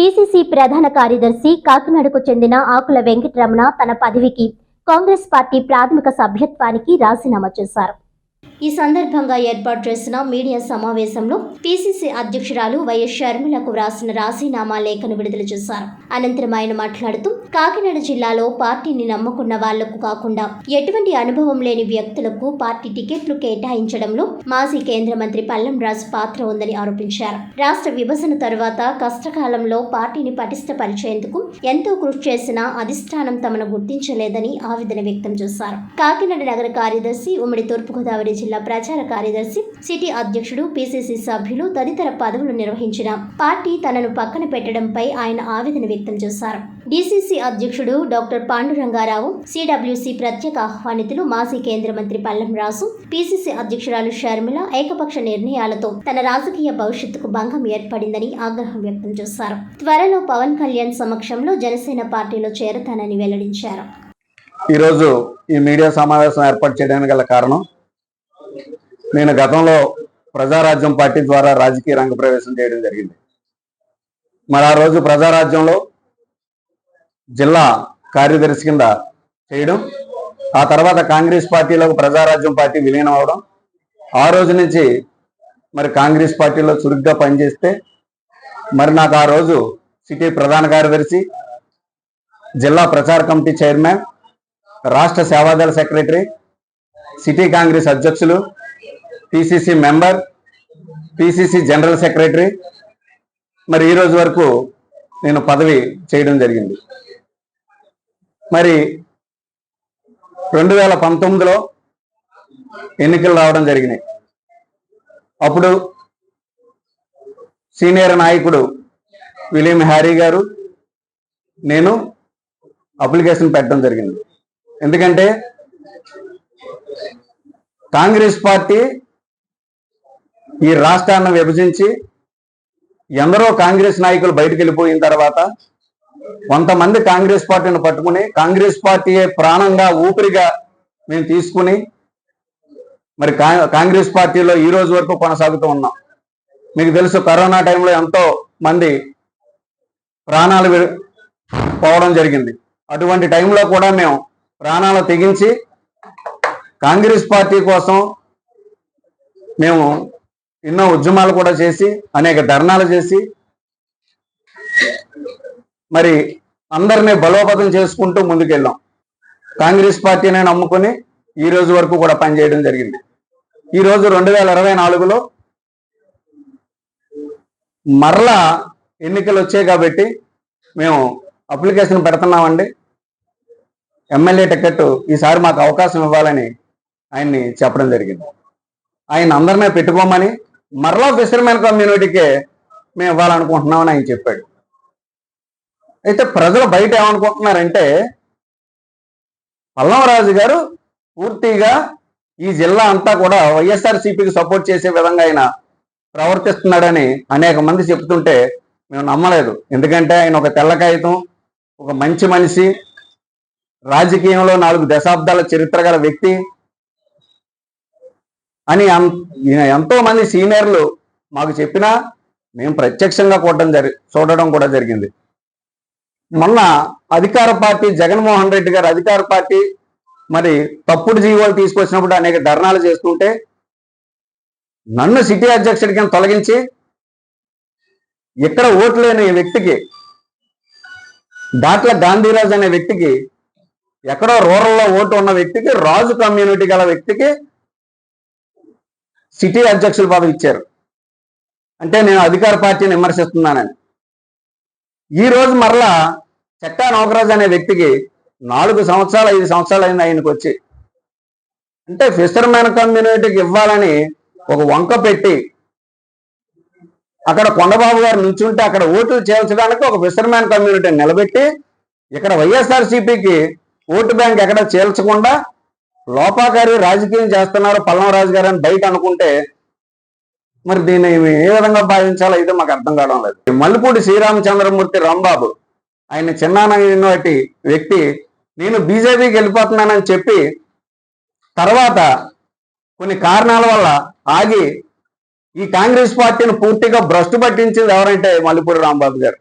PCC ప్రధాన కార్యదర్శి కాకినాడకు చెందిన ఆకుల వెంకటరమణ తన పదవికి కాంగ్రెస్ పార్టీ ప్రాథమిక సభ్యత్వానికి రాజీనామా చేశారు. ఈ సందర్భంగా ఏర్పాటు చేసిన మీడియా సమావేశంలో పిసిసి అధ్యక్షురాలు వైఎస్ షర్మిలకు వ్రాసిన రాజీనామా లేఖను విడుదల చేశారు. అనంతరం ఆయన మాట్లాడుతూ కాకినాడ జిల్లాలో పార్టీని నమ్ముకున్న వాళ్ళకు కాకుండా ఎటువంటి అనుభవం లేని వ్యక్తులకు పార్టీ టికెట్లు కేటాయించడంలో మాజీ కేంద్ర మంత్రి పల్లం రాజు పాత్ర ఉందని ఆరోపించారు. రాష్ట్ర విభజన తరువాత కష్టకాలంలో పార్టీని పటిష్టపరిచేందుకు ఎంతో కృషి చేసిన అధిష్టానం తమను గుర్తించలేదని ఆవేదన వ్యక్తం చేశారు. కాకినాడ నగర కార్యదర్శి ఉమ్మడి తూర్పుగోదావరి జిల్లా ప్రచార కార్యదర్శి సిటీ అధ్యక్షుడు పిసిసి సభ్యులు తదితర పదవులు నిర్వహించిన పార్టీ తనను పక్కన పెట్టడంపై ఆయన ఆవేదన వ్యక్తం చేశారు. డిసిసి అధ్యక్షుడు డాక్టర్ పాండురంగారావు సిడబ్ల్యూసి ప్రత్యేక ఆహ్వానితులు మాజీ కేంద్ర మంత్రి పల్లం రాసు పిసిసి అధ్యక్షురాలు షర్మిల ఏకపక్ష నిర్ణయాలతో తన రాజకీయ భవిష్యత్తుకు భంగం ఏర్పడిందని ఆగ్రహం వ్యక్తం చేశారు. త్వరలో పవన్ కళ్యాణ్ సమక్షంలో జనసేన పార్టీలో చేరతానని వెల్లడించారు. ఈరోజు ఈ మీడియా సమావేశం ఏర్పాటు చేయడానికి గల కారణం నేను గతంలో ప్రజారాజ్యం పార్టీ ద్వారా రాజకీయ రంగ ప్రవేశం చేయడం జరిగింది. మరి ఆ రోజు ప్రజారాజ్యంలో జిల్లా కార్యదర్శి కింద చేయడం ఆ తర్వాత కాంగ్రెస్ పార్టీలోకి ప్రజారాజ్యం పార్టీ విలీనం అవడం ఆ రోజు నుంచి మరి కాంగ్రెస్ పార్టీలో చురుగ్గా పనిచేస్తే మరి నాకు ఆ రోజు సిటీ ప్రధాన కార్యదర్శి జిల్లా ప్రచార కమిటీ చైర్మన్ రాష్ట్ర సేవాదళ సెక్రటరీ సిటీ కాంగ్రెస్ అధ్యక్షులు PCC member PCC general secretary మరి ఈ రోజు వరకు నేను పదవి చేయడం జరిగింది. మరి రెండు వేల పంతొమ్మిదిలో ఎన్నికలు రావడం జరిగినాయి. అప్పుడు సీనియర్ నాయకుడు విలియం హ్యారీ గారు నేను అప్లికేషన్ పెట్టడం జరిగింది. ఎందుకంటే కాంగ్రెస్ పార్టీ ఈ రాష్ట్రాన్ని విభజించి ఎందరో కాంగ్రెస్ నాయకులు బయటకు వెళ్ళిపోయిన తర్వాత కొంతమంది కాంగ్రెస్ పార్టీని పట్టుకుని కాంగ్రెస్ పార్టీయే ప్రాణంగా ఊపిరిగా మేము తీసుకుని మరి కా- కాంగ్రెస్ పార్టీలో ఈ రోజు వరకు కొనసాగుతూ ఉన్నాం. మీకు తెలుసు కరోనా టైంలో ఎంతో మంది ప్రాణాలు పోవడం జరిగింది. అటువంటి టైంలో కూడా మేము ప్రాణాలు తెగించి కాంగ్రెస్ పార్టీ కోసం మేము ఎన్నో ఉద్యమాలు కూడా చేసి అనేక ధర్నాలు చేసి మరి అందరినీ బలోపేతం చేసుకుంటూ ముందుకెళ్ళాం. కాంగ్రెస్ పార్టీని నమ్ముకొని ఈ రోజు వరకు కూడా పనిచేయడం జరిగింది. ఈ రోజు రెండు వేల ఇరవై నాలుగులో మరలా ఎన్నికలు వచ్చాయి కాబట్టి మేము అప్లికేషన్ పెడుతున్నామండి. ఎమ్మెల్యే టికెట్ ఈసారి మాకు అవకాశం ఇవ్వాలని ఆయన్ని చెప్పడం జరిగింది. ఆయన అందరినీ పెట్టుకోమని మరలా ఫిషర్మెన్ కమ్యూనిటీకే మేము ఇవ్వాలనుకుంటున్నామని ఆయన చెప్పాడు. అయితే ప్రజలు బయట ఏమనుకుంటున్నారంటే పల్లవరాజు గారు పూర్తిగా ఈ జిల్లా అంతా కూడా వైఎస్ఆర్సీపీకి సపోర్ట్ చేసే విధంగా ఆయన ప్రవర్తిస్తున్నాడని అనేక మంది చెప్తుంటే మేము నమ్మలేదు. ఎందుకంటే ఆయన ఒక తెల్ల కాగితం ఒక మంచి మనిషి రాజకీయంలో నాలుగు దశాబ్దాల చరిత్ర గల వ్యక్తి అని ఎంతో మంది సీనియర్లు మాకు చెప్పినా మేము ప్రత్యక్షంగా కూడడం జరి చూడడం కూడా జరిగింది. మొన్న అధికార పార్టీ జగన్మోహన్ రెడ్డి గారు అధికార పార్టీ మరి తప్పుడు జీవోలు తీసుకొచ్చినప్పుడు అనేక ధర్నాలు చేస్తుంటే నన్ను సిటీ అధ్యక్షుడి కింద తొలగించి ఇక్కడ ఓటు లేని వ్యక్తికి దాట్ల గాంధీరాజు అనే వ్యక్తికి ఎక్కడో రూరల్లో ఓటు ఉన్న వ్యక్తికి రాజు కమ్యూనిటీ గల వ్యక్తికి సిటీ అధ్యక్షుల పదవి ఇచ్చారు. అంటే నేను అధికార పార్టీని విమర్శిస్తున్నానని. ఈ రోజు మరలా చెక్కా నౌకరాజు అనే వ్యక్తికి నాలుగు సంవత్సరాలు ఐదు సంవత్సరాలు అయింది ఆయనకు వచ్చి. అంటే ఫిషర్మెన్ కమ్యూనిటీకి ఇవ్వాలని ఒక వంక పెట్టి అక్కడ కొండబాబు గారు నుంచుంటే అక్కడ ఓట్లు చేల్చడానికి ఒక ఫిషర్మెన్ కమ్యూనిటీని నిలబెట్టి ఇక్కడ వైఎస్ఆర్సీపీకి ఓటు బ్యాంక్ ఎక్కడ చేల్చకుండా లోపాకారి రాజకీయం చేస్తున్నారు పల్లంరాజు గారు అని బయట అనుకుంటే మరి దీన్ని ఏ విధంగా భావించాలో ఇది మాకు అర్థం కావడం లేదు. మల్లిపూడి శ్రీరామచంద్రమూర్తి రాంబాబు ఆయన చిన్నానటి వ్యక్తి నేను బీజేపీకి వెళ్ళిపోతున్నానని చెప్పి తర్వాత కొన్ని కారణాల వల్ల ఆగి ఈ కాంగ్రెస్ పార్టీని పూర్తిగా భ్రష్టు పట్టించింది ఎవరంటే మల్లిపూడి రాంబాబు గారు.